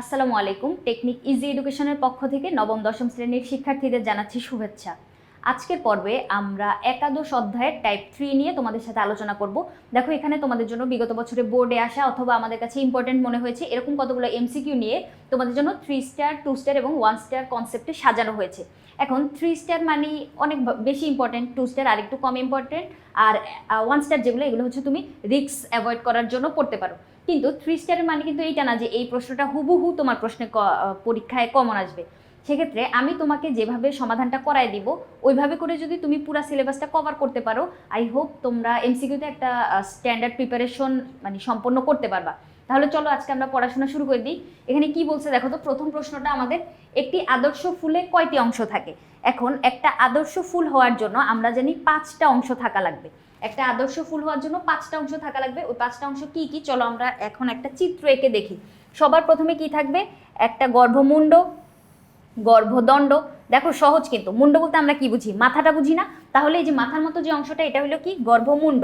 আসসালামু আলাইকুম। Technique easy এডুকেশনের পক্ষ থেকে নবম, দশম শ্রেণির শিক্ষার্থীদের জানাচ্ছি শুভেচ্ছা। আজকের পর্বে আমরা একাদশ অধ্যায়ের টাইপ থ্রি নিয়ে তোমাদের সাথে আলোচনা করব। দেখো, এখানে তোমাদের জন্য বিগত বছরে বোর্ডে আসা অথবা আমাদের কাছে ইম্পর্টেন্ট মনে হয়েছে, এরকম কতগুলো এমসিকিউ নিয়ে তোমাদের জন্য থ্রি স্টার টু স্টার এবং ওয়ান স্টার কনসেপ্টে সাজানো হয়েছে। এখন থ্রি স্টার মানে অনেক বেশি ইম্পর্টেন্ট টু স্টার আরেকটু কম ইম্পর্টেন্ট আর ওয়ান স্টার যেগুলো, এগুলো হচ্ছে তুমি রিস্ক অ্যাভয়েড করার জন্য পড়তে পারো। কিন্তু থ্রি স্টারের মানে কিন্তু এইটা না যে এই প্রশ্নটা হুবহু তোমার প্রশ্নে পরীক্ষায় কমন আসবে। সেক্ষেত্রে আমি তোমাকে যেভাবে সমাধানটা করায় দিব, ওইভাবে করে যদি তুমি পুরো সিলেবাসটা কভার করতে পারো আই হোপ তোমরা এমসিকিউতে একটা স্ট্যান্ডার্ড প্রিপারেশন মানে সম্পন্ন করতে পারবা। তাহলে চলো আজকে আমরা পড়াশোনা শুরু করে দিই। এখানে কি বলছে দেখো তো, প্রথম প্রশ্নটা আমাদের, একটি আদর্শ ফুলে কয়টি অংশ থাকে? এখন একটা আদর্শ ফুল হওয়ার জন্য আমরা জানি পাঁচটা অংশ থাকা লাগবে। একটা আদর্শ ফুল হওয়ার জন্য পাঁচটা অংশ থাকা লাগবে। ওই পাঁচটা অংশ কি কি? চলো আমরা এখন একটা চিত্র এঁকে দেখি। সবার প্রথমে কি থাকবে? একটা গর্ভমুণ্ড, গর্ভদণ্ড দেখো সহজ কিন্তু। মুন্ড বলতে আমরা কি বুঝি? মাথাটা বুঝি না? তাহলে এই যে মাথার মতো যে অংশটা, এটা হলো কি? গর্ভমুণ্ড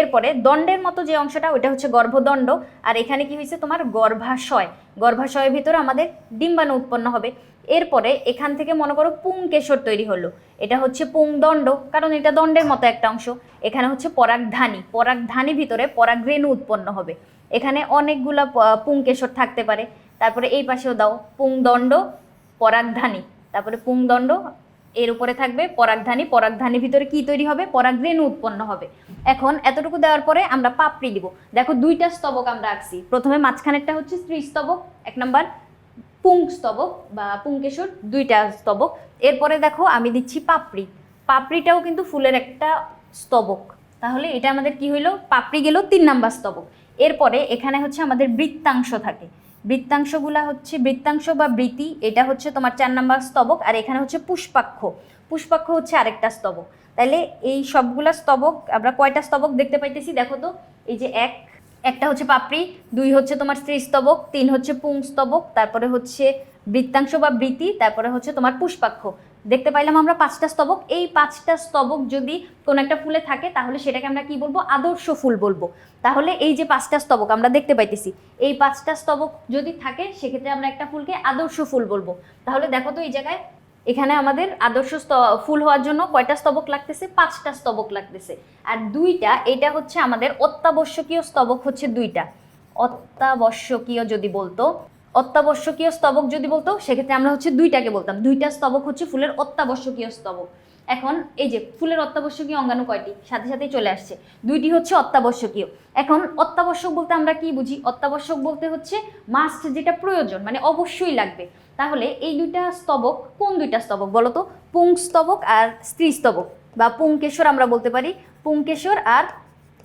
এরপরে দণ্ডের মতো যে অংশটা ওটা হচ্ছে গর্ভদণ্ড। আর এখানে কি হয়েছে? তোমার গর্ভাশয়। গর্ভাশয়ের ভিতরে আমাদের ডিম্বাণু উৎপন্ন হবে। এরপরে এখান থেকে মনে করো পুংকেশর তৈরি হলো। এটা হচ্ছে পুংদণ্ড, কারণ এটা দণ্ডের মতো একটা অংশ। এখানে হচ্ছে পরাগধানী। পরাগধানী ভিতরে পরাগরেণু উৎপন্ন হবে। এখানে অনেকগুলা পুংকেশর থাকতে পারে। তারপরে এই পাশেও দাও, পুংদণ্ড, পরাগধানী। তারপরে পুংদণ্ড, এর উপরে থাকবে পরাগধানী। পরাগধানীর ভিতরে কি তৈরি হবে? পরাগরেণু উৎপন্ন হবে। এখন এতটুকু দেওয়ার পরে আমরা পাপড়ি দিব। দেখো দুইটা স্তবক আমরা আঁকছি। প্রথমে মাঝখানেরটা হচ্ছে স্ত্রী স্তবক, এক নম্বর পুং স্তবক বা পুংকেশর, দুইটা স্তবক। এরপরে দেখো আমি দিচ্ছি পাপড়ি। পাপড়িটাও কিন্তু ফুলের একটা স্তবক। তাহলে এটা আমাদের কি হইল? পাপড়ি গেল তিন নাম্বার স্তবক। এরপরে এখানে হচ্ছে আমাদের বৃত্তাংশ থাকে। বৃত্তাংশগুলা হচ্ছে বৃত্তাংশ বা বৃতি এটা হচ্ছে তোমার চার নাম্বার স্তবক, আর এখানে হচ্ছে পুষ্পাক্ষ। পুষ্পাক্ষ হচ্ছে আরেকটা স্তবক। তাহলে এই সবগুলা স্তবক, আমরা কয়টা স্তবক দেখতে পাইতেছি? দেখো তো, এই যে এক, একটা হচ্ছে পাপড়ি, দুই হচ্ছে তোমার স্ত্রী স্তবক, তিন হচ্ছে পুং স্তবক, তারপরে হচ্ছে বৃত্তাংশ বা বৃতি তারপরে হচ্ছে তোমার পুষ্পাক্ষ। দেখতে পাইলাম আমরা পাঁচটা স্তবক। এই পাঁচটা স্তবক যদি কোনো একটা ফুলে থাকে, তাহলে সেটাকে আমরা কি বলব? আদর্শ ফুল বলব। তাহলে এই যে পাঁচটা স্তবক আমরা দেখতে পাইতেছি, এই পাঁচটা স্তবক যদি থাকে, সেক্ষেত্রে আমরা একটা ফুলকে আদর্শ ফুল বলব। তাহলে দেখো তো এই জায়গায়, এখানে আমাদের আদর্শ ফুল হওয়ার জন্য কয়টা স্তবক লাগতেছে? পাঁচটা স্তবক লাগতেছে। আর দুইটা, এটা হচ্ছে আমাদের অত্যাবশ্যকীয় স্তবক হচ্ছে দুইটা। অত্যাবশ্যকীয় যদি বলতো অত্যাবশ্যকীয় স্তবক যদি বলতো, সেক্ষেত্রে আমরা হচ্ছে দুইটাকে বলতাম। দুইটা স্তবক হচ্ছে ফুলের অত্যাবশ্যকীয় স্তবক। এখন এই যে ফুলের অত্যাবশ্যকীয় অঙ্গাণু কয়টি? সাথে সাথেই চলে আসছে। দুইটি হচ্ছে অত্যাবশ্যকীয়। এখন অত্যাবশ্যক বলতে আমরা কি বুঝি? অত্যাবশ্যক বলতে হচ্ছে মাস্ট যেটা প্রয়োজন মানে অবশ্যই লাগবে। তাহলে এই দুইটা স্তবক, কোন দুইটা স্তবক বলো তো? পুং স্তবক আর স্ত্রী স্তবক বা পুংকেশর আমরা বলতে পারি। পুংকেশর আর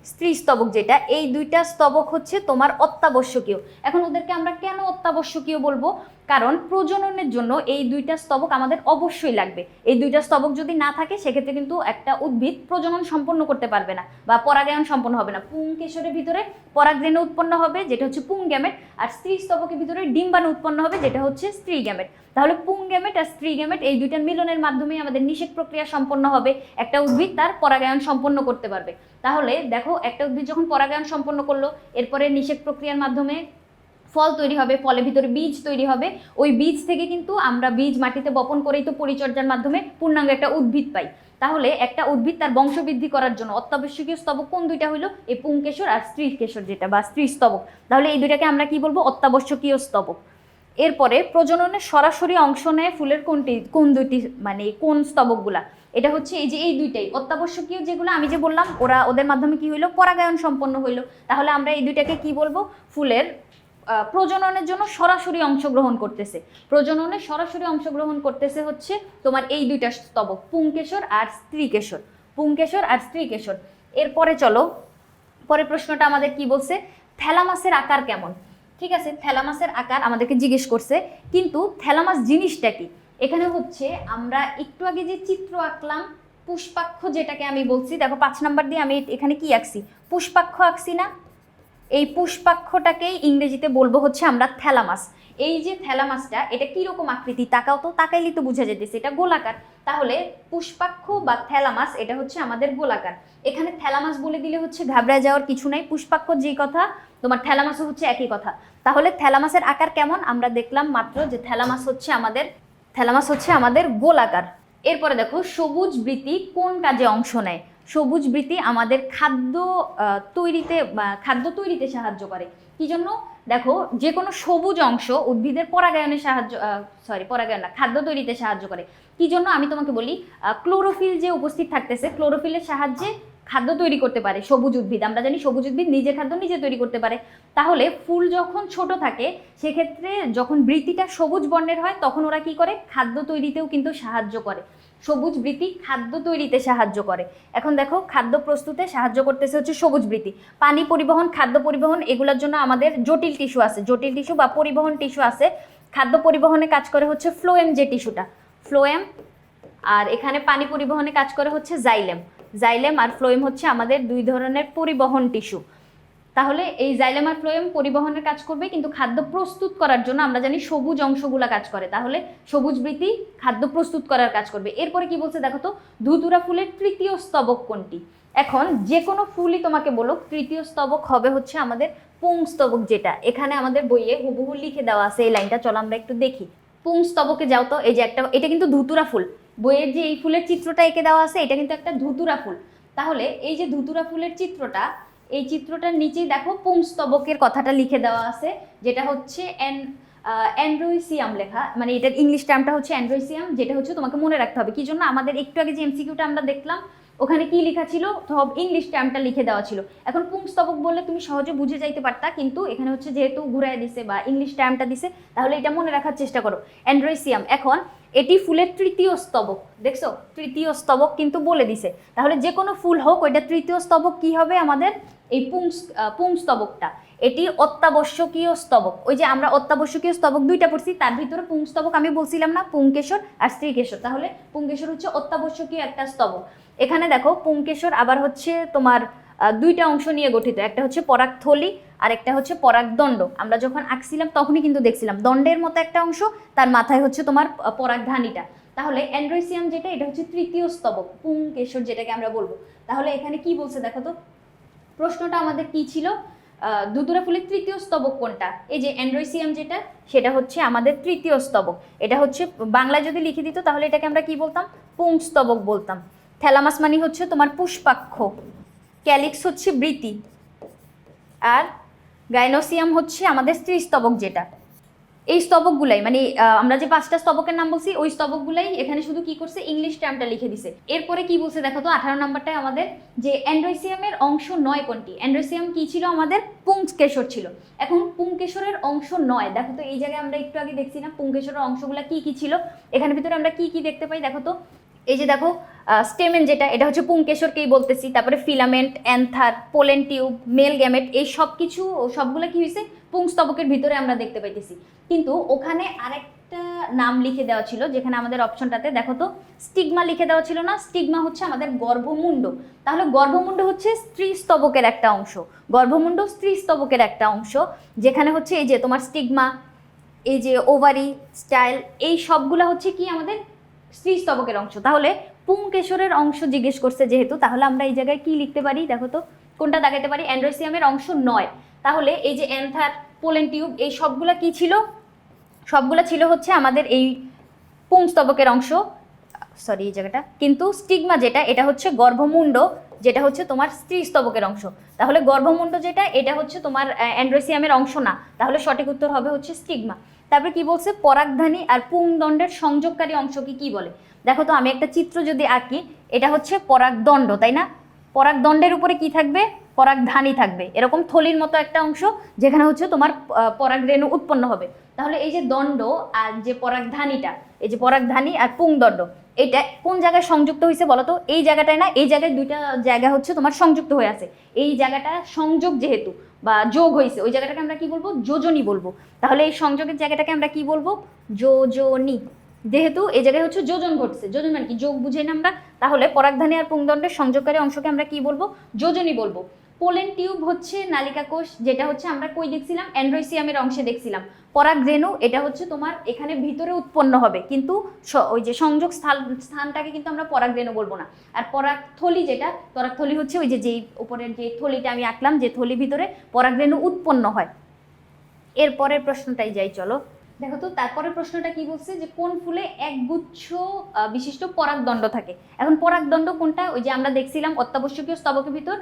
স্ত্রী স্তবক যেটা, এই দুইটা স্তবক হচ্ছে তোমার অত্যাবশ্যকীয়। এখন ওদেরকে আমরা কেন অত্যাবশ্যকীয় বলব? কারণ প্রজননের জন্য এই দুইটা স্তবক আমাদের অবশ্যই লাগবে। এই দুইটা স্তবক যদি না থাকে, সেক্ষেত্রে কিন্তু একটা উদ্ভিদ প্রজনন সম্পন্ন করতে পারবে না বা পরাগায়ন সম্পন্ন হবে না। পুংকেশরের ভিতরে পরাগরেণু উৎপন্ন হবে, যেটা হচ্ছে পুং গ্যামেট, আর স্ত্রী স্তবকের ভিতরে ডিম্বাণু উৎপন্ন হবে, যেটা হচ্ছে স্ত্রী গ্যামেট। তাহলে পুং গ্যামেট আর স্ত্রী গ্যামেট এই দুইটার মিলনের মাধ্যমে আমাদের নিষেক প্রক্রিয়া সম্পন্ন হবে। একটা উদ্ভিদ তার পরাগায়ন সম্পন্ন করতে পারবে। তাহলে দেখো, একটা উদ্ভিদ যখন পরাগায়ন সম্পন্ন করল, এরপরে নিষেক প্রক্রিয়ার মাধ্যমে ফল তৈরি হবে, ফলের ভিতরে বীজ তৈরি হবে। ওই বীজ থেকে কিন্তু আমরা বীজ মাটিতে বপন করেই তো পরিচর্যার মাধ্যমে পূর্ণাঙ্গ একটা উদ্ভিদ পাই। তাহলে একটা উদ্ভিদ তার বংশবৃদ্ধি করার জন্য অত্যাবশ্যকীয় স্তবক কোন দুইটা হইল? এই পুংকেশর আর স্ত্রী কেশর যেটা, বা স্ত্রী স্তবক। তাহলে এই দুইটাকে আমরা কি বলব? অত্যাবশ্যকীয় স্তবক। এরপরে প্রজননে সরাসরি অংশ নেয় ফুলের কোনটি, কোন দুইটি মানে কোন স্তবকগুলা? এটা হচ্ছে এই যে এই দুইটাই। অত্যাবশ্যকীয় যেগুলো আমি যে বললাম, ওরা ওদের মাধ্যমে কি হইল? পরাগায়ন সম্পন্ন হইল। তাহলে আমরা এই দুইটাকে কি বলব? ফুলের প্রজননের জন্য সরাসরি অংশগ্রহণ করতেছে। প্রজননে সরাসরি অংশগ্রহণ করতেছে হচ্ছে তোমার এই দুইটা স্তবক, পুংকেশর আর স্ত্রীকেশর। পুংকেশর আর স্ত্রীকেশর। এরপরে চলো, পরের প্রশ্নটা আমাদের কি বলছে? থ্যালামাসের আকার কেমন? ঠিক আছে, থ্যালামাসের আকার আমাদেরকে জিজ্ঞেস করছে, কিন্তু থ্যালামাস জিনিসটা কি? এখানে হচ্ছে আমরা একটু আগে যে চিত্র আঁকলাম, পুষ্পাক্ষ যেটাকে আমি বলছি, দেখো পাঁচ নাম্বার দিয়ে আমি এখানে কি আঁকছি? পুষ্পাক্ষ আঁকছি না এই পুষ্পাক্ষটাকেই ইংরেজিতে বলব হচ্ছে আমরা থ্যালামাস। এই যে থ্যালামাসটা, এটা কীরকম আকৃতি? তাকাও তো, তাকাইলেই তো বোঝা যেতেছে, এটা গোলাকার। তাহলে পুষ্পাক্ষ বা থ্যালামাস, এটা হচ্ছে আমাদের গোলাকার। এখানে থ্যালামাস বলে দিলে হচ্ছে ঘাবড়া যাওয়ার কিছু নাই। পুষ্পাক্ষ যেই কথা, তোমার থ্যালামাসও হচ্ছে একই কথা। তাহলে থ্যালামাসের আকার কেমন? আমরা দেখলাম মাত্র যে থ্যালামাস হচ্ছে আমাদের, থ্যালামাস হচ্ছে আমাদের গোলাকার। এরপরে দেখো, সবুজ বৃতি কোন কাজে অংশ নেয়? সবুজ বৃতি আমাদের খাদ্য তৈরিতে খাদ্য তৈরিতে সাহায্য করে। কি জন্য? দেখো যে কোনো সবুজ অংশ উদ্ভিদের পরাগায়নে সাহায্য সরি পরাগায়ন না, খাদ্য তৈরিতে সাহায্য করে। কি জন্য? আমি তোমাকে বলি ক্লোরোফিল যে উপস্থিত থাকতেছে ক্লোরোফিলের সাহায্যে খাদ্য তৈরি করতে পারে সবুজ উদ্ভিদ। আমরা জানি সবুজ উদ্ভিদ নিজের খাদ্য নিজে তৈরি করতে পারে। তাহলে ফুল যখন ছোট থাকে, সেক্ষেত্রে যখন বৃত্তিটা সবুজ বর্ণের হয়, তখন ওরা কি করে? খাদ্য তৈরিতেও কিন্তু সাহায্য করে। সবুজ বৃত্তি খাদ্য তৈরিতে সাহায্য করে। এখন দেখো, খাদ্য প্রস্তুতে সাহায্য করতেছে হচ্ছে সবুজ বৃত্তি। পানি পরিবহন, খাদ্য পরিবহন, এগুলোর জন্য আমাদের জটিল টিস্যু আছে। জটিল টিস্যু বা পরিবহন টিস্যু আছে। খাদ্য পরিবহনে কাজ করে হচ্ছে ফ্লোয়েম যে টিস্যুটা ফ্লোয়েম আর এখানে পানি পরিবহনে কাজ করে হচ্ছে জাইলেম। জাইলেম আর ফ্লোয়েম হচ্ছে আমাদের দুই ধরনের পরিবহন টিস্যু। তাহলে এই জাইলেম আর ফ্লোয়েম পরিবহনের কাজ করবে, কিন্তু খাদ্য প্রস্তুত করার জন্য আমরা জানি সবুজ অংশগুলো কাজ করে। তাহলে সবুজ বৃত্তি খাদ্য প্রস্তুত করার কাজ করবে। এরপরে কি বলছে দেখো তো, ধুতুরা ফুলের তৃতীয় স্তবক কোনটি? এখন যে কোনো ফুলই তোমাকে বলো তৃতীয় স্তবক হবে হচ্ছে আমাদের পুংস্তবক যেটা। এখানে আমাদের বইয়ে হুবহু লিখে দেওয়া আছে এই লাইনটা, চলো আমরা একটু দেখি। পুংস্তবকে যাও তো, এই যে একটা, এটা কিন্তু ধুতুরা ফুল। বইয়ের যে এই ফুলের চিত্রটা এঁকে দেওয়া আছে, এটা কিন্তু একটা ধুতুরা ফুল। তাহলে এই যে ধুতুরা ফুলের চিত্রটা এই চিত্রটার নিচেই দেখো পুংস্তবকের কথাটা লিখে দেওয়া আছে, যেটা হচ্ছে অ্যান অ্যান্ড্রোইসিয়াম লেখা। মানে এটার ইংলিশ টার্মটা হচ্ছে অ্যান্ড্রোইসিয়াম, যেটা হচ্ছে তোমাকে মনে রাখতে হবে। কি জন্য? আমাদের একটু আগে যে এমসিকিউটা আমরা দেখলাম ওখানে কি লেখা ছিল? সব ইংলিশ টার্মটা লিখে দেওয়া ছিল। এখন পুংস্তবক বললে তুমি সহজে বুঝে যাইতে পারতা, কিন্তু এখানে হচ্ছে যেহেতু ঘুরাই দিছে বা ইংলিশ টার্মটা দিছে, তাহলে এটা মনে রাখার চেষ্টা করো। অ্যান্ড্রোইসিয়াম এখন এটি ফুলের তৃতীয় স্তবক, দেখছ? তৃতীয় স্তবক কিন্তু বলে দিছে। তাহলে যে কোনো ফুল হোক, ওইটা তৃতীয় স্তবক কি হবে আমাদের? এই পুংস পুংস্তবকটা। এটি অত্যাবশ্যকীয় স্তবক। ওই যে আমরা অত্যাবশ্যকীয় স্তবক দুইটা পড়ছি, তার ভিতরে পুংস্তবক আমি বলছিলাম না, পুংকেশর আর স্ত্রীকেশর তাহলে পুংকেশর হচ্ছে অত্যাবশ্যকীয় একটা স্তবক। এখানে দেখো, পুংকেশর আবার হচ্ছে তোমার দুইটা অংশ নিয়ে গঠিত। একটা হচ্ছে পরাগথলি আর একটা হচ্ছে পরাগদণ্ড। আমরা যখন আঁকছিলাম তখনই কিন্তু দেখছিলাম। দণ্ডের মতো একটা অংশ, তার মাথায় হচ্ছে তোমার পরাগধানীটা। তাহলে অ্যান্ড্রোসিয়াম যেটা, এটা হচ্ছে তৃতীয় স্তবক, পুংকেশর যেটাকে আমরা বলব। তাহলে এখানে কি বলছে দেখো তো? প্রশ্নটা আমাদের কি ছিল? দুদুরা ফুলের তৃতীয় স্তবক কোনটা? এই যে অ্যান্ড্রোসিয়াম যেটা, সেটা হচ্ছে আমাদের তৃতীয় স্তবক। এটা হচ্ছে বাংলায় যদি লিখে দিত, তাহলে এটাকে আমরা কি বলতাম? পুংস্তবক বলতাম। থ্যালামাস মানে হচ্ছে তোমার পুষ্পাক্ষ। ক্যালিক্স হচ্ছে বৃতি। আর গাইনোসিয়াম হচ্ছে আমাদের স্ত্রীস্তবক যেটা। এই স্তবকগুলাই মানে আমরা যে পাঁচটা স্তবকের নাম বলছি, ওই স্তবকগুলাই এখানে শুধু কি করছে? ইংলিশ টার্মটা লিখে দিছে। এরপরে কি বলছে দেখো তো? আঠারো নাম্বারটায় আমাদের যে অ্যান্ড্রোসিয়ামের অংশ নয় কোনটি? অ্যান্ড্রোসিয়াম কি ছিল আমাদের? পুংকেশর ছিল। এখন পুংকেশরের অংশ নয়। দেখো তো, এই জায়গায় আমরা একটু আগে দেখছি না, পুংকেশরের অংশগুলো কি কি ছিল? এখানে ভিতরে আমরা কি কি দেখতে পাই? দেখো তো, এই যে দেখো স্টেমেন যেটা, এটা হচ্ছে পুংকেশরকেই বলতেছি। তারপরে filament, anther, pollen tube, male gamete, এই সব কিছু সবগুলো কি হয়েছে পুংস্তবকের ভিতরে আমরা দেখতে পাইতেছি। কিন্তু ওখানে আরেকটা নাম লিখে দেওয়া ছিল, যেখানে আমাদের অপশনটাতে, দেখো তো, স্টিগমা লিখে দেওয়া ছিল না, স্টিগমা হচ্ছে আমাদের গর্ভমুণ্ড। তাহলে গর্ভমুণ্ড হচ্ছে স্ত্রী স্তবকের একটা অংশ। গর্ভমুণ্ড স্ত্রী স্তবকের একটা অংশ, যেখানে হচ্ছে এই যে তোমার স্টিগমা, এই যে ওভারি, স্টাইল, এই সবগুলা হচ্ছে কি আমাদের স্ত্রী স্তবকের অংশ। তাহলে পুংকেশরের অংশ জিজ্ঞেস করছে যেহেতু, তাহলে আমরা এই জায়গায় কি লিখতে পারি? দেখো তো, কোনটা দেখাতে পারি? অ্যান্ড্রোসিয়ামের অংশ নয়। তাহলে এই যে অ্যান্থার পোলেন টিউব, এই সবগুলা কি ছিল? সবগুলা ছিল হচ্ছে আমাদের এই পুংস্তবকের অংশ। সরি এই জায়গাটা। কিন্তু স্টিগমা যেটা, এটা হচ্ছে গর্ভমুণ্ড, যেটা হচ্ছে তোমার স্ত্রী স্তবকের অংশ। তাহলে গর্ভমুণ্ড যেটা, এটা হচ্ছে তোমার অ্যান্ড্রোসিয়ামের অংশ না। তাহলে সঠিক উত্তর হবে হচ্ছে স্টিগমা। তারপরে কি বলছে? পরাগধানী আর পুংদণ্ডের সংযোগকারী অংশকে কি বলে? দেখো তো, আমি একটা চিত্র যদি আঁকি, এটা হচ্ছে পরাগদণ্ড, তাই না? পরাগদণ্ডের উপরে কি থাকবে? পরাগধানী থাকবে। এরকম থলির মতো একটা অংশ যেখানে হচ্ছে তোমার পরাগরেণু উৎপন্ন হবে। তাহলে এই যে দণ্ড আর যে পরাগধানীটা এই যে পরাগধানী আর পুংদণ্ড এটা কোন জায়গায় সংযুক্ত হয়েছে বলো তো এই জায়গাটায় না, এই জায়গায় দুইটা জায়গা হচ্ছে তোমার সংযুক্ত হয়ে আছে। এই জায়গাটা সংযোগ যেহেতু বা যোগ হয়েছে, ওই জায়গাটাকে আমরা কি বলব? যোজনী বলব। তাহলে এই সংযোগের জায়গাটাকে আমরা কি বলব? যোজনী। যেহেতু এই জায়গায় হচ্ছে যোজন ঘটছে। যোজন মানে কি? যোগ বুঝে না আমরা। তাহলে পরাগধানী আর পুংদণ্ডের সংযোগকারী অংশকে আমরা কি বলব? যোজনী বলব। পোলেন টিউব হচ্ছে নালিকা কোষ, যেটা হচ্ছে আমরা কই দেখছিলাম? অ্যান্ড্রোসিয়ামের অংশে দেখছিলাম। পরাগরেণু, এটা হচ্ছে তোমার এখানে ভিতরে উৎপন্ন হবে। কিন্তু ওই যে সংযোগ স্থান, স্থানটাকে কিন্তু আমরা পরাগরেণু বলব না। আর পরাগথলি যেটা, পরাগথলি হচ্ছে ওই যে যেই উপরের যে থলিটা আমি আঁকলাম, যে থলি ভিতরে পরাগরেণু উৎপন্ন হয়। এরপরের প্রশ্নটাই যাই, চলো। দেখো তো, তারপরের প্রশ্নটা কি বলছে যে কোন ফুলে একগুচ্ছ বিশিষ্ট পরাগদণ্ড থাকে? এখন পরাগদণ্ড কোনটা? ওই যে আমরা দেখছিলাম অত্যাবশ্যকীয় স্তবকের ভিতর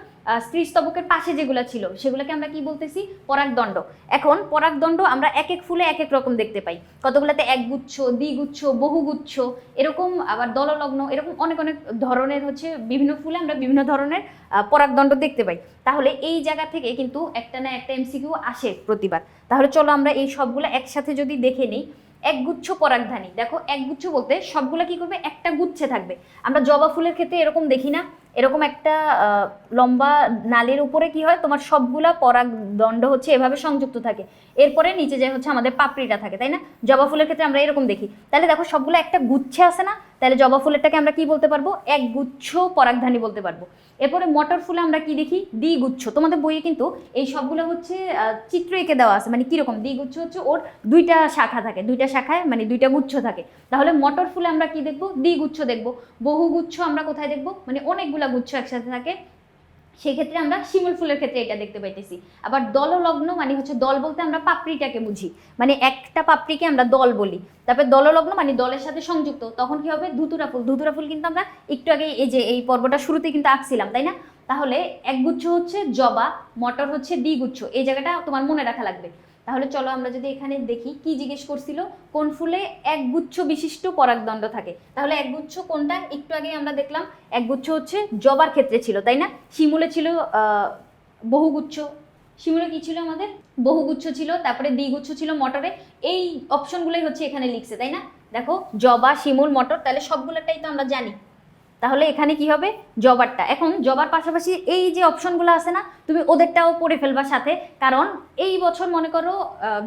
স্ত্রী স্তবকের পাশে যেগুলো ছিল, সেগুলোকে আমরা কি বলতেছি? পরাগদণ্ড। এখন পরাগদণ্ড আমরা এক এক ফুলে এক এক রকম দেখতে পাই। কতগুলোতে একগুচ্ছ, দ্বিগুচ্ছ, বহুগুচ্ছ, এরকম আবার দললগ্ন, এরকম অনেক অনেক ধরনের হচ্ছে বিভিন্ন ফুলে আমরা বিভিন্ন ধরনের পরাগদণ্ড দেখতে পাই। তাহলে এই জায়গা থেকে কিন্তু একটা না একটা এমসিকিউ আসে প্রতিবার। তাহলে চলো আমরা এই সবগুলো একসাথে যদি দেখে নিই, একগুচ্ছ পরাগধানী। দেখো, একগুচ্ছ বলতে সবগুলো কি করবে? একটা গুচ্ছে থাকবে। আমরা জবা ফুলের ক্ষেত্রে এরকম দেখি না। এরকম একটা লম্বা নালের উপরে কি হয়? তোমার সবগুলা পরাগদণ্ড হচ্ছে এভাবে সংযুক্ত থাকে। এরপরে নিচে যে হচ্ছে আমাদের পাপড়িটা থাকে, তাই না? জবা ফুলের ক্ষেত্রে আমরা এরকম দেখি। তাহলে দেখো, সবগুলো একটা গুচ্ছে আছে না? তাহলে জবা ফুলেরটাকে আমরা কি বলতে পারব? এক গুচ্ছ পরাগধানী বলতে পারব। এরপরে মটর ফুলে আমরা কি দেখি? দ্বিগুচ্ছ। তোমাদের বইয়ে কিন্তু এই সবগুলো হচ্ছে চিত্র এঁকে দেওয়া আছে। মানে কীরকম? দ্বিগুচ্ছ হচ্ছে ওর দুইটা শাখা থাকে। দুইটা শাখায় মানে দুইটা গুচ্ছ থাকে। তাহলে মটর ফুলে আমরা কি দেখব? দ্বিগুচ্ছ দেখব। বহুগুচ্ছ আমরা কোথায় দেখব? মানে অনেকগুলা গুচ্ছ একসাথে থাকে, সেক্ষেত্রে আমরা শিমুল ফুলের ক্ষেত্রে এটা দেখতে পাইতেছি। আবার দললগ্ন মানে হচ্ছে দল বলতে আমরা পাপড়িটাকে বুঝি। মানে একটা পাপড়িকে আমরা দল বলি। তারপরে দললগ্ন মানে দলের সাথে সংযুক্ত। তখন কি হবে? ধুতুরা ফুল। ধুতুরা ফুল কিন্তু আমরা একটু আগে এই যে এই পর্বটা শুরুতে কিন্তু আঁকছিলাম, তাই না? তাহলে একগুচ্ছ হচ্ছে জবা, মটর হচ্ছে দ্বিগুচ্ছ এই জায়গাটা তোমার মনে রাখা লাগবে। তাহলে চলো আমরা যদি এখানে দেখি কি জিজ্ঞেস করছিল, কোন ফুলে একগুচ্ছ বিশিষ্ট পরাগদণ্ড থাকে? তাহলে একগুচ্ছ কোনটা? একটু আগে আমরা দেখলাম একগুচ্ছ হচ্ছে জবার ক্ষেত্রে ছিল, তাই না? শিমুলে ছিল বহুগুচ্ছ। শিমুলে কি ছিল আমাদের? বহুগুচ্ছ ছিল, তারপরে দ্বিগুচ্ছ ছিল মটরে। এই অপশনগুলোই হচ্ছে এখানে লিখছে, তাই না? দেখো, জবা, শিমুল, মটর, তাহলে সবগুলোটাই তো আমরা জানি। তাহলে এখানে কি হবে? জবারটা। এখন জবার পাশাপাশি এই যে অপশনগুলো আছে না, তুমি ওদেরটাও পড়ে ফেলবা সাথে। কারণ এই বছর মনে করো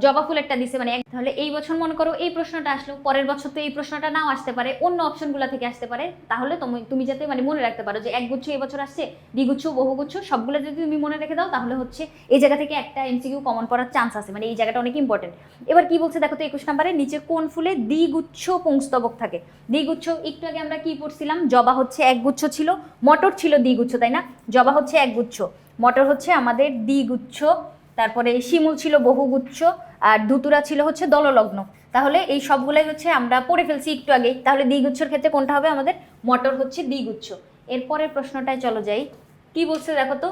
জবা ফুল একটা দিছে মানে তাহলে এই বছর মনে করো এই প্রশ্নটা আসলো, পরের বছর তো এই প্রশ্নটা নাও আসতে পারে, অন্য অপশনগুলো থেকে আসতে পারে। তাহলে তুমি তুমি যাতে মানে মনে রাখতে পারো যে একগুচ্ছ এই বছর আসছে দ্বিগুচ্ছ বহুগুচ্ছ সবগুলো যদি তুমি মনে রেখে দাও, তাহলে হচ্ছে এই জায়গা থেকে একটা এমসিকিউ কমন পড়ার চান্স আছে। মানে এই জায়গাটা অনেক ইম্পর্টেন্ট এবার কি বলছে দেখো তো একুশ নাম্বারে, নিচে কোন ফুলে দ্বিগুচ্ছ পুংস্তবক থাকে? দ্বিগুচ্ছ, একটু আগে আমরা কি পড়ছিলাম? জবা হচ্ছে একগুচ্ছ ছিল, মটর ছিল দ্বিগুচ্ছ তাই না? জবা হচ্ছে একগুচ্ছ মটর হচ্ছে আমাদের দ্বিগুচ্ছ তারপরে শিমুল ছিল বহুগুচ্ছ আর ধুতুরা ছিল হচ্ছে দললগ্ন। তাহলে এই সবগুলাই হচ্ছে আমরা পড়ে ফেলছি একটু আগেই। তাহলে দ্বিগুচ্ছর ক্ষেত্রে কোনটা হবে? আমাদের মটর হচ্ছে দ্বিগুচ্ছ এরপরের প্রশ্নটায় চলো যাই। কি বলছে দেখো তো?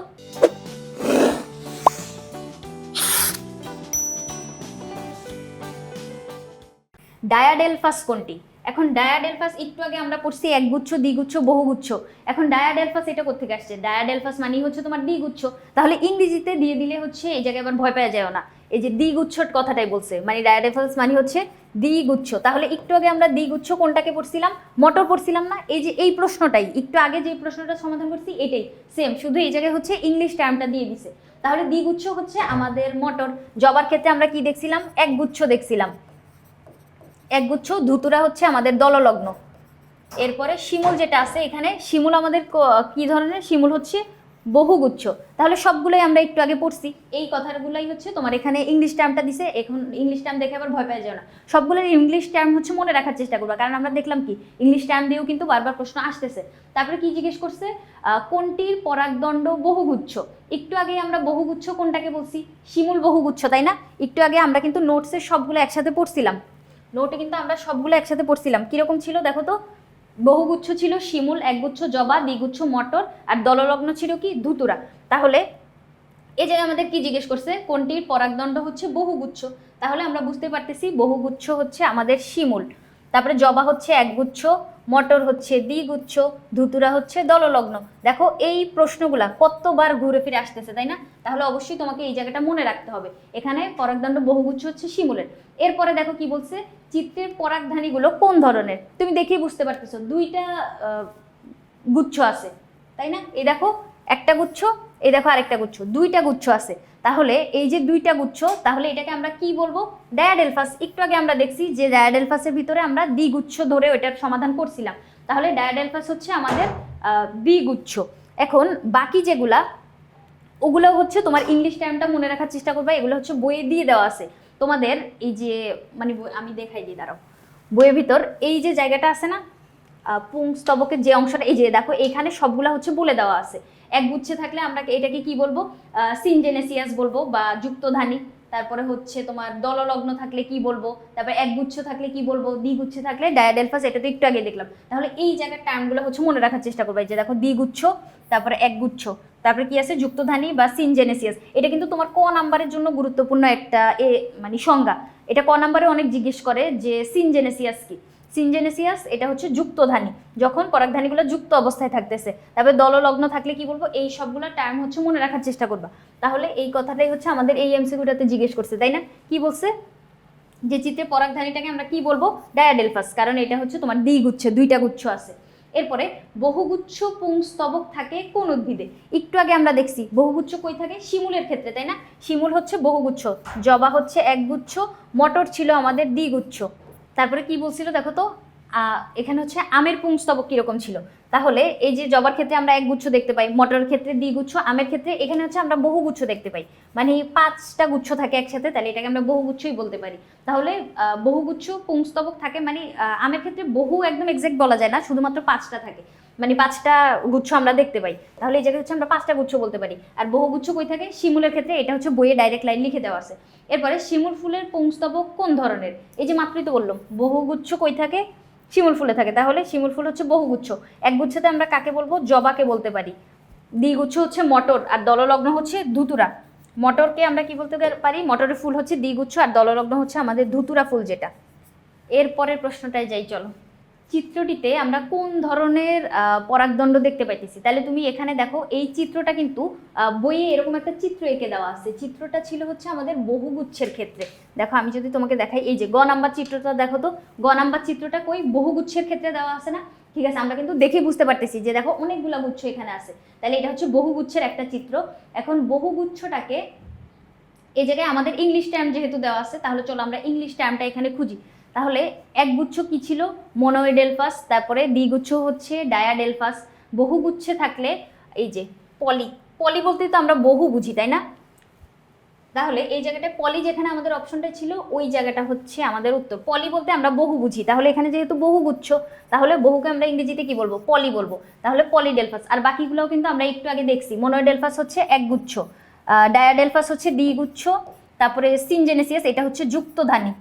ডায়াডেলফাস কোনটি? এখন ডায়াডেলফাস একটু আগে আমরা পড়ছি একগুচ্ছ, দ্বিগুচ্ছ, বহুগুচ্ছ। এখন ডায়াডেলফাস এটা কোথেকে আসছে? ডায়াডেলফাস মানে হচ্ছে তোমার দ্বিগুচ্ছ। তাহলে ইংরেজিতে দিয়ে দিলে হচ্ছে এই জায়গায় আবার ভয় পাওয়া যায় না। এই যে দ্বিগুচ্ছর কথাটাই বলছে মানে ডায়াডেলফাস মানে হচ্ছে দ্বিগুচ্ছ। তাহলে একটু আগে আমরা দ্বিগুচ্ছ কোনটাকে পড়ছিলাম? মটর পড়ছিলাম না? এই যে এই প্রশ্নটাই, একটু আগে যে প্রশ্নটা সমাধান করছি এটাই সেম শুধু এই জায়গায় হচ্ছে ইংলিশ টার্মটা দিয়ে দিছে। তাহলে দ্বিগুচ্ছ হচ্ছে আমাদের মটর। জবার ক্ষেত্রে আমরা কি দেখছিলাম? একগুচ্ছ দেখছিলাম। একগুচ্ছ ধুতুরা হচ্ছে আমাদের দললগ্ন। এরপরে শিমুল যেটা আছে, এখানে শিমুল আমাদের ক- ধরনের? শিমুল হচ্ছে বহুগুচ্ছ। তাহলে সবগুলোই আমরা একটু আগে পড়ছি। এই কথাগুলোই হচ্ছে তোমার এখানে ইংলিশ টার্মটা দিছে, এখন ইংলিশ টার্ম দেখে আবার ভয় পেয়ে যাও না। সবগুলোর ইংলিশ টার্ম হচ্ছে মনে রাখার চেষ্টা করবা, কারণ আমরা দেখলাম কি ইংলিশ টার্ম দিয়েও কিন্তু বারবার প্রশ্ন আসতেছে। তারপরে কি জিজ্ঞেস করছে? কোনটির পরাগদণ্ড বহুগুচ্ছ? একটু আগে আমরা বহুগুচ্ছ কোনটাকে বলছি? শিমুল বহুগুচ্ছ, তাই না? একটু আগে আমরা কিন্তু নোটসের সবগুলো একসাথে পড়ছিলাম। নোটে কিন্তু আমরা সবগুলো একসাথে পড়ছিলাম। কীরকম ছিল দেখো তো? বহুগুচ্ছ ছিল শিমুল, একগুচ্ছ জবা, দ্বিগুচ্ছ মটর আর দললগ্ন ছিল কি? ধুতুরা। তাহলে এ জায়গায় আমাদের কি জিজ্ঞেস করছে? কোনটির পরাগদণ্ড হচ্ছে বহুগুচ্ছ? তাহলে আমরা বুঝতে পারতেছি বহুগুচ্ছ হচ্ছে আমাদের শিমুল। তারপরে জবা হচ্ছে একগুচ্ছ মটর হচ্ছে দ্বিগুচ্ছ, ধুতুরা হচ্ছে দললগ্ন। দেখো এই প্রশ্নগুলা কতবার ঘুরে ফিরে আসতেছে, তাই না? তাহলে অবশ্যই তোমাকে এই জায়গাটা মনে রাখতে হবে। এখানে পরাগদণ্ড বহুগুচ্ছ হচ্ছে শিমুলের। এরপরে দেখো কি বলছে, চিত্রের পরাগধানীগুলো কোন ধরনের? তুমি দেখেই বুঝতে পারতেছো, দুইটা গুচ্ছ আছে, তাই না? এই দেখো একটা গুচ্ছ, এই দেখো আরেকটা গুচ্ছ, দুইটা গুচ্ছ আছে। তাহলে এই যে দুইটা গুচ্ছ, তাহলে এটাকে আমরা কি বলব? ডায়াডেলফাস একটু আগে আমরা দেখছি যে ডায়াডেলফাসের ভিতরে আমরা দ্বিগুচ্ছ ধরে ওইটার সমাধান করছিলাম। তাহলে ডায়াডেলফাস হচ্ছে আমাদের দ্বিগুচ্ছ এখন বাকি যেগুলা ওগুলো হচ্ছে তোমার ইংলিশ টাইমটা মনে রাখার চেষ্টা করবে, এগুলো হচ্ছে বইয়ে দিয়ে দেওয়া আছে। তোমাদের এই যে মানে আমি দেখাই দিই, দাঁড়াও। বইয়ের ভিতর এই যে জায়গাটা আছে না পুংস্তবকের যে অংশটা, এই যে দেখো, এখানে সবগুলা হচ্ছে বলে দেওয়া আছে। এক গুচ্ছে থাকলে আমরা এটাকে কি বলব? সিনজেনেসিয়াস বলব বা যুক্তধানী। তারপরে হচ্ছে তোমার দললগ্ন থাকলে কি বলব? তারপরে একগুচ্ছ থাকলে কি বলব? দ্বিগুচ্ছ থাকলে ডায়াডেলফাস এটা তো একটু আগে দেখলাম। তাহলে এই জায়গার টার্মগুলো হচ্ছে মনে রাখার চেষ্টা করবে। যে দেখো দ্বিগুচ্ছ তারপরে একগুচ্ছ তারপরে কি আছে? যুক্তধানী বা সিনজেনেসিয়াস এটা কিন্তু তোমার ক নাম্বারের জন্য গুরুত্বপূর্ণ একটা এ মানে সংজ্ঞা। এটা ক নাম্বারে অনেক জিজ্ঞেস করে যে সিনজেনেসিয়াস কি। সিনজেনেসিয়াস, এটা হচ্ছে যুক্তধানী। যখন পরাগধানীগুলো যুক্ত অবস্থায় থাকতেছে, তারপরে দললগ্ন থাকলে কি বলব? এই সবগুলো টার্ম হচ্ছে মনে রাখার চেষ্টা করবা। তাহলে এই কথাটাই হচ্ছে আমাদের এই এমসিকিউটাতে জিজ্ঞেস করছে, তাই না? কি বলছে? যে চিত্রে পরাগধানীটাকে আমরা কি বলব? ডায়াডেলফাস কারণ এটা হচ্ছে তোমার দ্বিগুচ্ছ, দুইটা গুচ্ছ আছে। এরপরে, বহুগুচ্ছ পুংস্তবক থাকে কোন উদ্ভিদে? একটু আগে আমরা দেখছি, বহুগুচ্ছ কই থাকে? শিমুলের ক্ষেত্রে, তাই না? শিমুল হচ্ছে বহুগুচ্ছ, জবা হচ্ছে একগুচ্ছ, মটর ছিল আমাদের দ্বিগুচ্ছ। তারপরে কি বলছিল দেখো তো? এখানে হচ্ছে আমের পুংস্তবক কীরকম ছিল? তাহলে এই যে জবার ক্ষেত্রে আমরা এক গুচ্ছ দেখতে পাই, মটরের ক্ষেত্রে দ্বিগুচ্ছ আমের ক্ষেত্রে এখানে হচ্ছে আমরা বহু গুচ্ছ দেখতে পাই। মানে পাঁচটা গুচ্ছ থাকে একসাথে, তাহলে এটাকে আমরা বহু গুচ্ছই বলতে পারি। তাহলে বহু বহুগুচ্ছ পুংস্তবক থাকে মানে আমের ক্ষেত্রে বহু একদম এক্সাক্ট বলা যায় না, শুধুমাত্র পাঁচটা থাকে। মানে পাঁচটা গুচ্ছ আমরা দেখতে পাই। তাহলে এই জায়গায় হচ্ছে আমরা পাঁচটা গুচ্ছ বলতে পারি। আর বহুগুচ্ছ কই থাকে? শিমুলের ক্ষেত্রে এটা হচ্ছে বইয়ে ডাইরেক্ট লাইন লিখে দেওয়া আছে। এরপরে শিমুল ফুলের পুংস্তবক কোন ধরনের? এই যে মাত্রই তো বললাম বহুগুচ্ছ কই থাকে? শিমুল ফুলে থাকে। তাহলে শিমুল ফুল হচ্ছে বহুগুচ্ছ এক গুচ্ছতে আমরা কাকে বলব? জবাকে বলতে পারি। দ্বিগুচ্ছ হচ্ছে মটর আর দললগ্ন হচ্ছে ধুতুরা। মটরকে আমরা কি বলতে পারি মটরের ফুল হচ্ছে দ্বিগুচ্ছ আর দললগ্ন হচ্ছে আমাদের ধুতুরা ফুল যেটা। এরপরের প্রশ্নটায় যাই, চলো। চিত্রটিতে আমরা কোন ধরনের পরাগদণ্ড দেখতে পাইতেছি? তাহলে তুমি এখানে দেখো, এই চিত্রটা কিন্তু বইয়ে এরকম একটা চিত্র এঁকে দেওয়া আছে। চিত্রটা ছিল হচ্ছে আমাদের বহুগুচ্ছের ক্ষেত্রে। দেখো, আমি যদি তোমাকে দেখাই, এই যে গ নাম্বার চিত্রটা, দেখো তো, গ নাম্বার চিত্রটা কই? বহুগুচ্ছের ক্ষেত্রে দেওয়া আছে না? ঠিক আছে, আমরা কিন্তু দেখে বুঝতে পারতেছি যে দেখো, অনেকগুলা গুচ্ছ এখানে আছে। তাহলে এটা হচ্ছে বহুগুচ্ছের একটা চিত্র। এখন বহুগুচ্ছটাকে, এই জায়গায় আমাদের ইংলিশ টার্ম যেহেতু দেওয়া আছে, তাহলে চলো আমরা ইংলিশ টার্মটা এখানে খুঁজি। তাহলে এক গুচ্ছ কি ছিল? মনোয়েডেলফাস তারপরে দ্বিগুচ্ছ হচ্ছে ডায়াডেলফাস বহুগুচ্ছে থাকলে এই যে পলি পলি বলতে তো আমরা বহু বুঝি, তাই না? তাহলে এই জায়গাটা পলি যেখানে আমাদের অপশনটা ছিল, ওই জায়গাটা হচ্ছে আমাদের উত্তর। পলি বলতে আমরা বহু বুঝি, তাহলে এখানে যেহেতু বহু গুচ্ছ তাহলে বহুকে আমরা ইংরেজিতে কি বলব? পলি বলব। তাহলে পলিডেলফাস আর বাকিগুলোও কিন্তু আমরা একটু আগে দেখছি। মনোডেলফাস হচ্ছে এক গুচ্ছ ডায়াডেলফাস হচ্ছে দ্বিগুচ্ছ, তারপরে সিনজেনেসিয়াস এটা হচ্ছে যুক্তধানী।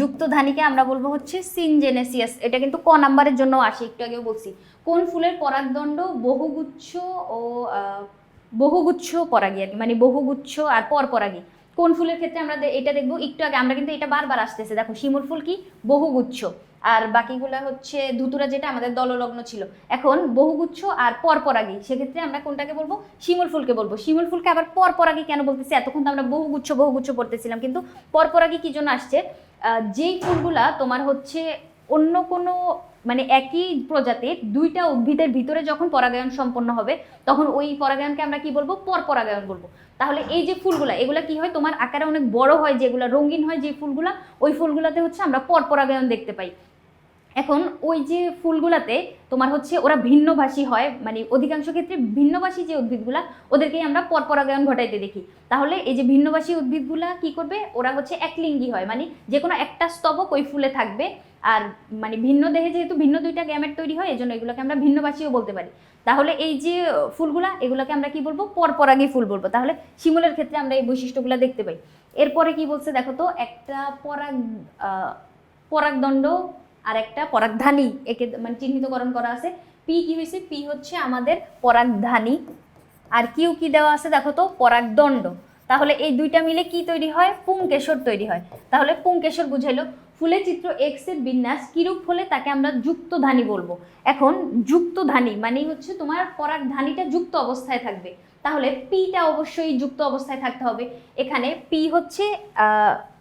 যুক্তধানীকে আমরা বলব হচ্ছে সিনজেনেসিয়াস। এটা কিন্তু ক নাম্বারের জন্য আসে, একটু আগেও বলছি। কোন ফুলের পরাগদণ্ড বহুগুচ্ছ ও বহুগুচ্ছ পরাগী আর কি? মানে বহুগুচ্ছ আর পর পরপরাগী কোন ফুলের ক্ষেত্রে আমরা এটা দেখব একটু আগে, আমরা কিন্তু এটা বারবার আসতেছে। দেখো শিমুল ফুল কি? বহুগুচ্ছ। আর বাকিগুলো হচ্ছে ধুতুরা যেটা, আমাদের দললগ্ন ছিল। এখন বহুগুচ্ছ আর পরপরাগী সেক্ষেত্রে আমরা কোনটাকে বলব? শিমুল ফুলকে বলব। শিমুল ফুলকে আবার পরপরাগী কেন বলতেছি? এতক্ষণ তো আমরা বহুগুচ্ছ বহুগুচ্ছ পড়তেছিলাম। কিন্তু পরপরাগী কি জন্য আসছে? যেই ফুলগুলা তোমার হচ্ছে অন্য কোনো মানে একই প্রজাতির দুইটা উদ্ভিদের ভিতরে যখন পরাগায়ন সম্পন্ন হবে, তখন ওই পরাগায়নকে আমরা কি বলব? পর পরাগায়ন বলব। তাহলে এই যে ফুলগুলা, এগুলা কি হয়? তোমার আকারে অনেক বড় হয়, যেগুলো রঙিন হয়, যে ফুলগুলা, ওই ফুলগুলাতে হচ্ছে আমরা পর পরাগায়ন দেখতে পাই। এখন ওই যে ফুলগুলাতে তোমার হচ্ছে ওরা ভিন্নভাষী হয় মানে অধিকাংশ ক্ষেত্রে ভিন্নভাষী যে উদ্ভিদগুলা, ওদেরকেই আমরা পরপরাগায়ন ঘটাইতে দেখি। তাহলে এই যে ভিন্নভাষী উদ্ভিদগুলা কি করবে? ওরা হচ্ছে একলিঙ্গি হয় মানে যে কোনো একটা স্তবক ওই ফুলে থাকবে। আর মানে ভিন্ন দেহে যেহেতু ভিন্ন দুইটা গ্যামেট তৈরি হয় এই জন্য এগুলোকে আমরা ভিন্নভাষীও বলতে পারি। তাহলে এই যে ফুলগুলা, এগুলোকে আমরা কি বলব? পরপরাগী ফুল বলব। তাহলে শিমুলের ক্ষেত্রে আমরা এই বৈশিষ্ট্যগুলো দেখতে পাই। এরপরে কি বলছে দেখো তো, একটা পরাগ পরাগদণ্ড আর একটা পরাগধানী, একে মানে চিহ্নিতকরণ করা আছে। পি কি হয়েছে? পি হচ্ছে আমাদের পরাগধানী। আর কিউ কি দেওয়া আছে? দেখো তো, পরাগদণ্ড। তাহলে এই দুইটা মিলে কি তৈরি হয়? পুংকেশর তৈরি হয়। তাহলে পুংকেশর বুঝাইলো, ফুলের চিত্র এক্সের বিন্যাস কিরূপ হলে তাকে আমরা যুক্ত যুক্তধানী বলব? এখন যুক্ত যুক্তধানী, মানেই হচ্ছে তোমার পরাগধানীটা যুক্ত অবস্থায় থাকবে। তাহলে পিটা অবশ্যই যুক্ত অবস্থায় থাকতে হবে। এখানে পি হচ্ছে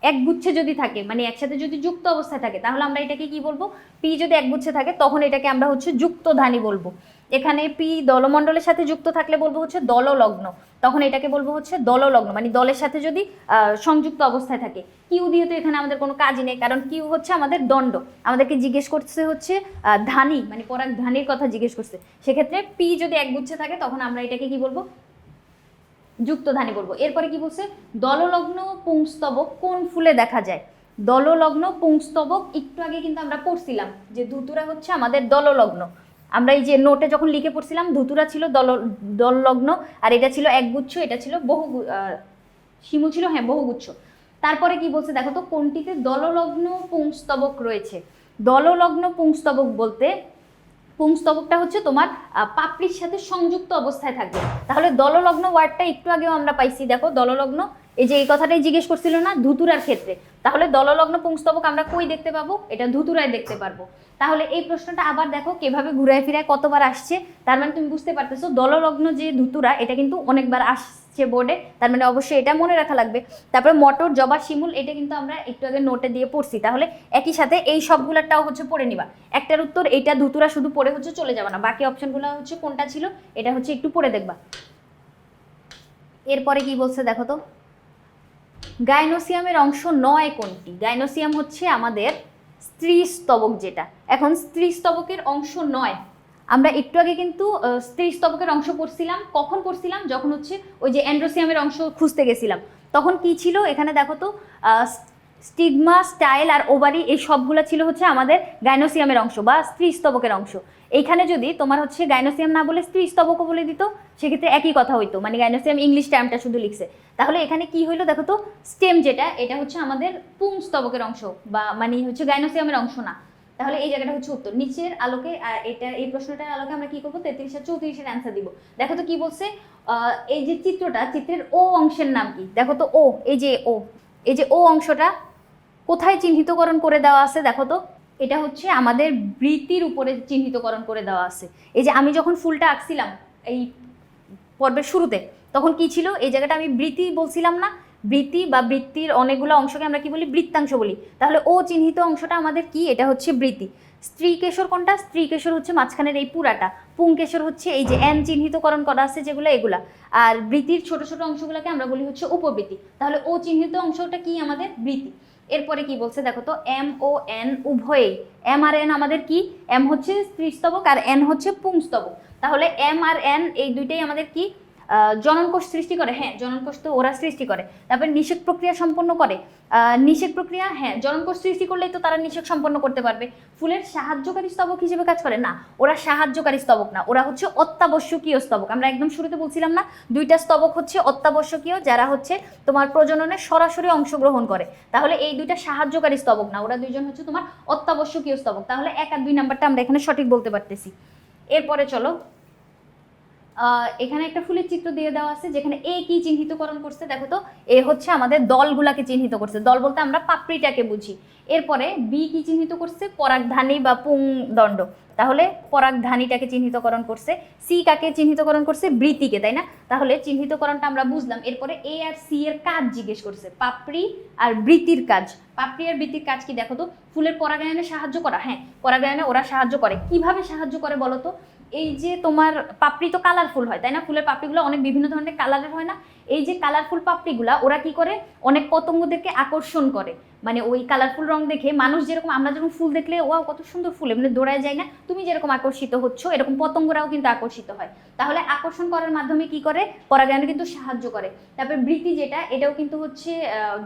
এক গুচ্ছে যদি থাকে মানে একসাথে যদি যুক্ত অবস্থায় থাকে, তাহলে আমরা এটাকে কি বলব? পি যদি এক গুচ্ছে থাকে, তখন এটাকে আমরা হচ্ছে যুক্তধানী বলব। এখানে পি দলমণ্ডলের সাথে যুক্ত থাকলে বলব হচ্ছে দললগ্ন। তখন এটাকে বলব হচ্ছে দললগ্ন মানে দলের সাথে যদি সংযুক্ত অবস্থায় থাকে। কিউ দিয়ে তো এখানে আমাদের কোনো কাজই নেই, কারণ কিউ হচ্ছে আমাদের দণ্ড। আমাদেরকে জিজ্ঞেস করছে হচ্ছে ধানী মানে পরাগ ধানির কথা জিজ্ঞেস করছে। সেক্ষেত্রে পি যদি এক গুচ্ছে থাকে, তখন আমরা এটাকে কি বলব? যুক্তধানী বলব এরপরে কি বলছে? দললগ্ন পুংস্তবক কোন ফুলে দেখা যায়? দললগ্ন পুংস্তবক একটু আগে কিন্তু আমরা পড়ছিলাম যে ধুতুরা হচ্ছে আমাদের দললগ্ন। আমরা এই যে নোটে যখন লিখে পড়ছিলাম ধুতুরা ছিল দল দললগ্ন আর এটা ছিল একগুচ্ছ এটা ছিল বহু আহ, ছিল হ্যাঁ বহুগুচ্ছ। তারপরে কি বলছে? দেখো তো কোনটিতে দললগ্ন পুংস্তবক রয়েছে? দললগ্ন পুংস্তবক বলতে পুংস্তবকটা হচ্ছে তোমার পাপড়ির সাথে সংযুক্ত অবস্থায় থাকবে। তাহলে দললগ্ন ওয়ার্ডটা একটু আগেও আমরা পাইছি। দেখো, দললগ্ন, এই যে এই কথাটাই জিজ্ঞেস করছিল না, ধুতুরার ক্ষেত্রে। তাহলে দললগ্ন পুংস্তবক আমরা কই দেখতে পাবো? এটা ধুতুরায় দেখতে পারব। তাহলে এই প্রশ্নটা আবার দেখো, কীভাবে ঘুরায় ফিরায় কতবার আসছে? তার মানে তুমি বুঝতে পারতেছো, দললগ্ন যে ধুতুরা, এটা কিন্তু অনেকবার আসছে বোর্ডে, তার মানে অবশ্যই এটা মনে রাখা লাগবে। তারপরে মটর, জবা, শিমুল, এটা কিন্তু আমরা একটু আগে নোটে দিয়ে পড়ছি। তাহলে একই সাথে এই সবগুলোরটাও হচ্ছে পড়ে নিবা। একটার উত্তর, এটা ধুতুরা শুধু পড়ে হচ্ছে চলে যাবে না। বাকি অপশনগুলো হচ্ছে কোনটা ছিল, এটা হচ্ছে একটু পড়ে দেখবা। এরপরে কি বলছে দেখো তো? গাইনোসিয়ামের অংশ নয় কোনটি? গাইনোসিয়াম হচ্ছে আমাদের স্ত্রী স্তবক যেটা। এখন স্ত্রী স্তবকের অংশ নয়। আমরা একটু আগে কিন্তু স্ত্রী স্তবকের অংশ পড়ছিলাম। কখন পড়ছিলাম? যখন হচ্ছে ওই যে অ্যান্ড্রোসিয়ামের অংশ খুঁজতে গেছিলাম। তখন কি ছিল? এখানে দেখো তো স্টিগমা, স্টাইল আর ওভারি এই সবগুলো ছিল হচ্ছে আমাদের গাইনোসিয়ামের অংশ বা স্ত্রী স্তবকের অংশ। এইখানে যদি তোমার হচ্ছে গাইনোসিয়াম না বলে স্ত্রী স্তবকও বলে দিত, সেক্ষেত্রে একই কথা হইতো। মানে গাইনোসিয়াম ইংলিশ টার্মটা শুধু লিখছে। তাহলে এখানে কি হইল দেখো তো, স্টেম যেটা, এটা হচ্ছে আমাদের পুং স্তবকের অংশ বা মানে হচ্ছে গাইনোসিয়ামের অংশ না। তাহলে এই জায়গাটা হচ্ছে উত্তর। নিচের আলোকে এটা, এই প্রশ্নটার আলোকে আমরা কি করব? তেত্রিশ আর চৌত্রিশের অ্যান্সার দিব। দেখো তো কি বলছে এই যে চিত্রটা, চিত্রের ও অংশের নাম কি? দেখো তো ও, এই যে ও, এই যে ও অংশটা কোথায় চিহ্নিতকরণ করে দেওয়া আছে দেখো তো, এটা হচ্ছে আমাদের বৃত্তির উপরে চিহ্নিতকরণ করে দেওয়া আছে। এই যে আমি যখন ফুলটা আঁকছিলাম এই পর্বের শুরুতে, তখন কি ছিল? এই জায়গাটা আমি বৃত্তি বলছিলাম না, বৃত্তি বা বৃত্তির অনেকগুলো অংশকে আমরা কি বলি? বৃত্তাংশ বলি। তাহলে ও চিহ্নিত অংশটা আমাদের কি? এটা হচ্ছে বৃত্তি। স্ত্রী কেশর কোনটা? স্ত্রী কেশর হচ্ছে মাঝখানের এই পুরাটা। পুংকেশর হচ্ছে এই যে এন চিহ্নিতকরণ করা আছে যেগুলো, এগুলা। আর বৃত্তির ছোট ছোট অংশগুলোকে আমরা বলি হচ্ছে উপবৃত্তি। তাহলে ও চিহ্নিত অংশটা কি? আমাদের বৃত্তি। এরপরে কি বলছে? দেখো তো এম ও এন উভয়েই। এম আর এন আমাদের কি? এম হচ্ছে স্ত্রীস্তবক আর এন হচ্ছে পুংস্তবক। তাহলে এম আর এন এই দুইটাই আমাদের কি? জননকোষ সৃষ্টি করে হ্যাঁ জননকোষ তো ওরা সৃষ্টি করে। তারপরে নিষেক প্রক্রিয়া সম্পন্ন করে। নিষেক প্রক্রিয়া হ্যাঁ জননকোষ সৃষ্টি করলেই তো তারা নিষেক সম্পন্ন করতে পারবে। ফুলের সাহায্যকারী স্তবক হিসেবে কাজ করে? না, ওরা সাহায্যকারী স্তবক না, ওরা হচ্ছে অত্যাবশ্যকীয় স্তবক। আমরা একদম শুরুতে বলছিলাম না, দুইটা স্তবক হচ্ছে অত্যাবশ্যকীয়, যারা হচ্ছে তোমার প্রজননে সরাসরি অংশগ্রহণ করে। তাহলে এই দুইটা সাহায্যকারী স্তবক না, ওরা দুইজন হচ্ছে তোমার অত্যাবশ্যকীয় স্তবক। তাহলে এক আর দুই নাম্বারটা আমরা এখানে সঠিক বলতে পারতেছি। এরপরে চলো এখানে একটা ফুলের চিত্র দিয়ে দেওয়া আছে, যেখানে এ কি চিহ্নিতকরণ করছে, দেখো তো, এ হচ্ছে আমাদের দলগুলাকে চিহ্নিত করছে। দল বলতে আমরা পাপড়িটাকে বুঝি। এরপরে বি কি চিহ্নিত করছে? পরাগধানী বা পুং দণ্ড তাহলে পরাগধানীটাকে চিহ্নিতকরণ করছে সি কাকে চিহ্নিতকরণ করছে, বৃত্তিকে, তাই না? তাহলে চিহ্নিতকরণটা আমরা বুঝলাম। এরপরে এ আর সি এর কাজ জিজ্ঞেস করছে, পাপড়ি আর বৃত্তির কাজ। পাপড়ি আর বৃত্তির কাজ কি দেখো তো? ফুলের পরাগায়নে সাহায্য করা হ্যাঁ পরাগায়নে ওরা সাহায্য করে। কীভাবে সাহায্য করে বলো তো? এই যে তোমার পাপড়ি তো কালারফুল হয়, তাই না? ফুলের পাপড়িগুলো অনেক বিভিন্ন ধরনের কালারের হয় না? এই যে কালারফুল পাপড়িগুলা, ওরা কি করে? অনেক পতঙ্গদেরকে আকর্ষণ করে। মানে ওই কালারফুল রং দেখে মানুষ যেরকম, আমরা যেরকম ফুল দেখলে ও কত সুন্দর ফুল। এমনি দৌড়ায় যায় না। তুমি যেরকম আকর্ষিত হচ্ছ, এরকম পতঙ্গরাও কিন্তু আকর্ষিত হয়। তাহলে আকর্ষণ করার মাধ্যমে কি করে? পরাগায়নে কিন্তু সাহায্য করে। তারপরে বৃতি যেটা, এটাও কিন্তু হচ্ছে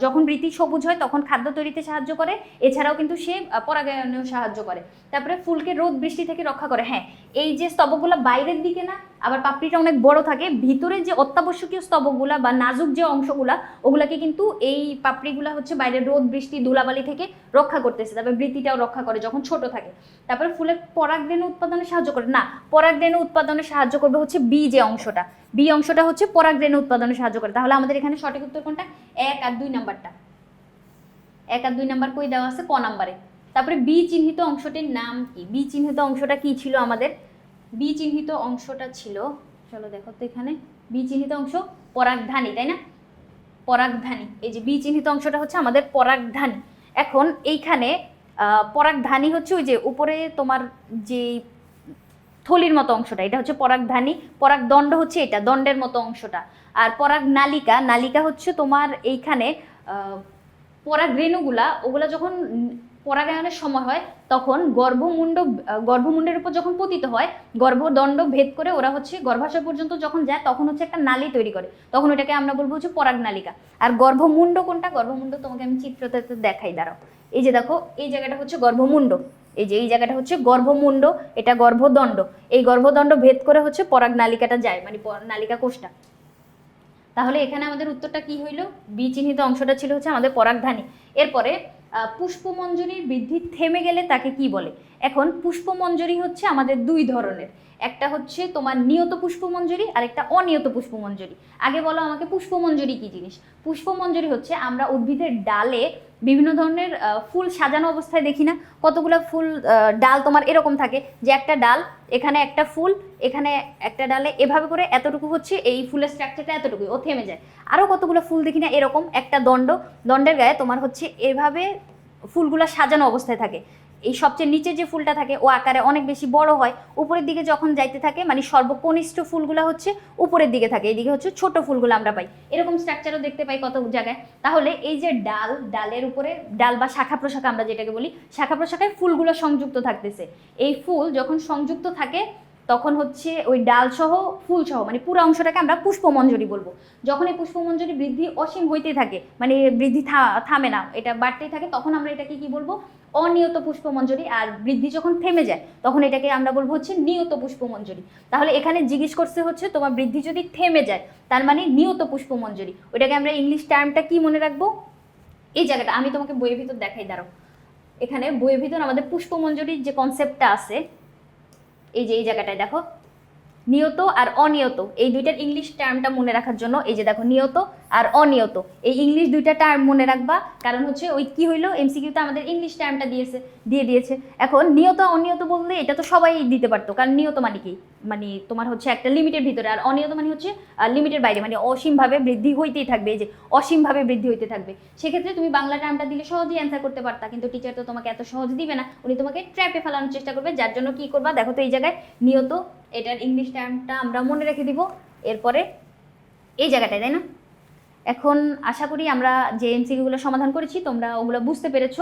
যখন বৃতি সবুজ হয়, তখন খাদ্য তৈরিতে সাহায্য করে। এছাড়াও কিন্তু সে পরাগায়নেও সাহায্য করে। তারপরে ফুলকে রোদ বৃষ্টি থেকে রক্ষা করে। হ্যাঁ এই যে স্তবকগুলো বাইরের দিকে না, আবার পাপড়িটা অনেক বড় থাকে, ভিতরে যে অত্যাবশ্যকীয় স্তবকগুলা বা নাজুক যে অংশগুলা, ওগুলাকে কিন্তু এই পাপড়িগুলা হচ্ছে বাইরে রোদ বৃষ্টি ধুলাবালি থেকে রক্ষা করতেছে, তারপরে বৃত্তিটাও রক্ষা করে যখন ছোট থাকে। তারপরে ফুলের পরাগরেণু উৎপাদনে সাহায্য করে। না পরাগরেণু উৎপাদনে সাহায্য করবে হচ্ছে বি যে অংশটা। বি অংশটা হচ্ছে পরাগরেণু উৎপাদনে সাহায্য করে। তাহলে আমাদের এখানে সঠিক উত্তর কোনটা? এক আর দুই নাম্বারটা। এক আর দুই নাম্বার কই দেওয়া আছে? ক নাম্বারে। তারপরে বি চিহ্নিত অংশটির নাম কি? বি চিহ্নিত অংশটা কি ছিল আমাদের? বি চিহ্নিত অংশটা ছিল, চলো দেখো তো এখানে। বি চিহ্নিত অংশ পরাগধানী, তাই না? পরাগধানী। এই যে বি চিহ্নিত অংশটা হচ্ছে আমাদের পরাগধানী। এখন এইখানে পরাগধানী হচ্ছে ওই যে উপরে তোমার যে থলির মতো অংশটা, এটা হচ্ছে পরাগধানী। পরাগদণ্ড হচ্ছে এটা, দণ্ডের মতো অংশটা। আর পরাগ নালিকা নালিকা হচ্ছে তোমার এইখানে পরাগ রেণুগুলা, ওগুলা যখন পরাগায়নের সময় হয়, তখন গর্ভমুণ্ড, গর্ভমুণ্ডের উপর যখন পতিত হয়, গর্ভদণ্ড ভেদ করে ওরা হচ্ছে গর্ভাশয় পর্যন্ত যখন যায়, তখন হচ্ছে একটা নালী তৈরি করে। তখন ওটাকে আমরা বলব হচ্ছে পরাগ নালিকা। আর গর্ভমুণ্ড কোনটা? গর্ভমুণ্ড তোমাকে আমি চিত্রতে দেখাই, দাঁড়াও। এই যে দেখো, এই জায়গাটা হচ্ছে গর্ভমুণ্ড। এই যে এই জায়গাটা হচ্ছে গর্ভমুণ্ড, এটা গর্ভদণ্ড। এই গর্ভদণ্ড ভেদ করে হচ্ছে পরাগ নালিকাটা যায় মানে নালিকা কোষটা। তাহলে এখানে আমাদের উত্তরটা কি হইল? বি চিহ্নিত অংশটা ছিল হচ্ছে আমাদের পরাগধানী। এরপরে পুষ্পমঞ্জরির বৃদ্ধি থেমে গেলে তাকে কি বলে? এখন পুষ্পমঞ্জরি হচ্ছে আমাদের দুই ধরনের। একটা হচ্ছে তোমার নিয়ত পুষ্পমঞ্জরি আর একটা অনিয়ত পুষ্পমঞ্জরি। আগে বলো আমাকে পুষ্পমঞ্জরি কি জিনিস? পুষ্পমঞ্জরি হচ্ছে আমরা উদ্ভিদের ডালে বিভিন্ন ধরনের ফুল সাজানো অবস্থায় দেখি না? কতগুলো ফুল ডাল তোমার এরকম থাকে যে একটা ডাল, এখানে একটা ফুল, এখানে একটা ডালে এভাবে করে এতটুকু হচ্ছে, এই ফুলের স্ট্রাকচারটা এতটুকুই, ও থেমে যায়। আরও কতগুলো ফুল দেখি না, এরকম একটা দণ্ড, দণ্ডের গায়ে তোমার হচ্ছে এভাবে ফুলগুলো সাজানো অবস্থায় থাকে। এই সবচেয়ে নিচে যে ফুলটা থাকে, ও আকারে অনেক বেশি বড় হয়, উপরের দিকে যখন যাইতে থাকে মানে সর্বকনিষ্ঠ ফুলগুলো হচ্ছে উপরের দিকে থাকে এইদিকে হচ্ছে ছোট ফুলগুলো আমরা পাই। এরকম স্ট্রাকচারও দেখতে পাই কত জায়গায়। তাহলে এই যে ডাল, ডালের উপরে, ডাল বা শাখা প্রশাখা আমরা যেটাকে বলি, শাখা প্রশাখায় ফুলগুলো সংযুক্ত থাকতেছে। এই ফুল যখন সংযুক্ত থাকে, তখন হচ্ছে ওই ডাল সহ ফুল সহ মানে পুরো অংশটাকে আমরা পুষ্পমঞ্জরি বলব। যখন এই পুষ্পমঞ্জরি বৃদ্ধি অসীম হইতেই থাকে মানে বৃদ্ধি থামে না, এটা বাড়তেই থাকে, তখন আমরা এটাকে কি বলব? অনিয়ত পুষ্পমঞ্জরি আর বৃদ্ধি যখন থেমে যায়, তখন এটাকে আমরা বলব হচ্ছে নিয়ত পুষ্পমঞ্জরি। তাহলে এখানে জিজ্ঞেস করছে হচ্ছে তোমার বৃদ্ধি যদি থেমে যায়, তার মানে নিয়ত পুষ্পমঞ্জরি। ওটাকে আমরা ইংলিশ টার্মটা কি মনে রাখব? এই জায়গাটা, আমি তোমাকে বইয়ের ভিতর দেখাই, দাঁড়াও। এখানে বইয়ের ভিতর আমাদের পুষ্পমঞ্জরির যে কনসেপ্টটা আছে, এই যে এই জায়গাটায় দেখো, নিয়ত আর অনিয়ত, এই দুইটার ইংলিশ টার্মটা মনে রাখার জন্য, এই যে দেখো নিয়ত আর অনিয়ত। এই ইংলিশ দুইটা টার্ম মনে রাখবা, কারণ হচ্ছে ওই কি হইল? এমসিকিউতে আমাদের ইংলিশ টার্মটা দিয়েছে, দিয়ে দিয়েছে। এখন নিয়ত অনিয়ত বললে এটা তো সবাই দিতে পারতো, কারণ নিয়ত মানে কি? মানে তোমার হচ্ছে একটা লিমিটের ভিতরে, আর অনিয়ত মানে হচ্ছে লিমিটের বাইরে মানে অসীমভাবে বৃদ্ধি হইতেই থাকবে, এই যে অসীমভাবে বৃদ্ধি হইতে থাকবে। সেক্ষেত্রে তুমি বাংলা টার্মটা দিলে সহজেই অ্যান্সার করতে পারতা, কিন্তু টিচার তো তোমাকে এত সহজ দিবে না, উনি তোমাকে ট্র্যাপে ফেলানোর চেষ্টা করবে, যার জন্য কি করবা? দেখো তো এই জায়গায় নিয়ত, এটার ইংলিশ টার্মটা আমরা মনে রেখে দিব, এরপরে এই জায়গাটায়, তাই না? এখন আশা করি আমরা যে এমসিকিউগুলো সমাধান করেছি, তোমরা ওগুলো বুঝতে পেরেছ।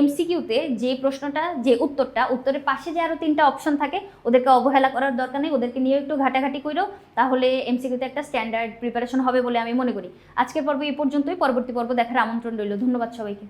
এমসিকিউতে যে প্রশ্নটা, যে উত্তরটা, উত্তরের পাশে যে আরও তিনটা অপশন থাকে, ওদেরকে অবহেলা করার দরকার নেই, ওদেরকে নিয়ে একটু ঘাটাঘাটি করো তাহলে এমসিকিউতে একটা স্ট্যান্ডার্ড প্রিপারেশন হবে বলে আমি মনে করি। আজকের পর্ব এই পর্যন্তই, পরবর্তী পর্ব দেখার আমন্ত্রণ রইল। ধন্যবাদ সবাইকে।